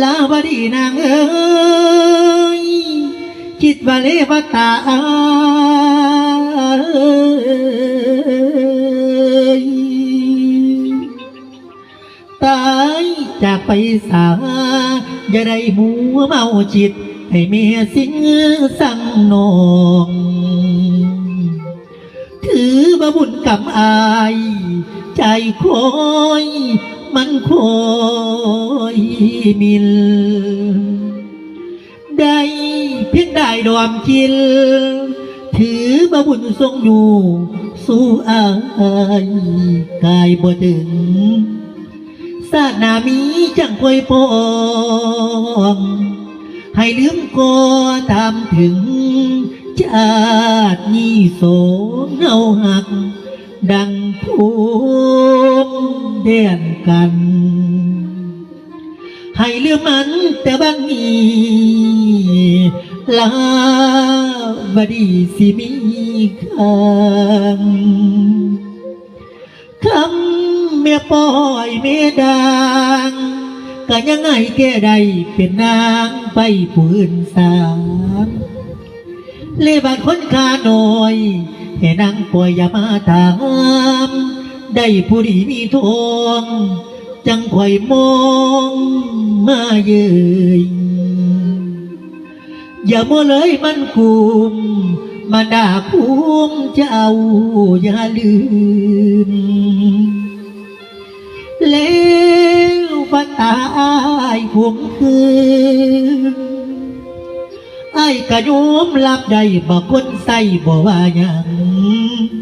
ลาวดีนางเอ้ยคิดว่าเลวตาเอ้ยตายจากไปสาอย่าได้มัวเมาจิต ให้เมียสิงสังนอง ถือว่าบุญกรรมอาย ใจคอยมันคอยมิล ได้เพียงได้ดอมกินถือว่าบุญทรงอยู่สู้อายกายบ่ถึงศาสนามีจังคอยปอง ให้ลืมก็ตามถึง ชาตินี้โสมเงาหัก ดังพูมเดียนกัน ให้ลืมมันแต่บางนี้ลาวดีสิมีคังคำเมียปล่อยเมียดังก็ยังไงแก่ใดเป็นนางไปปืนสาม เลบาคนขาหน่อยให้นางป่วยอย่ามาถาม ได้ผู้ดีมีทองจังคอยมองมาเยยอย่ามัวเลยมันคุมมาด่าคุมเจ้าอย่าลืมแล้วปตายคุมคืน กระยุมรับได้บ่คนใส่บ่ว่าหยัง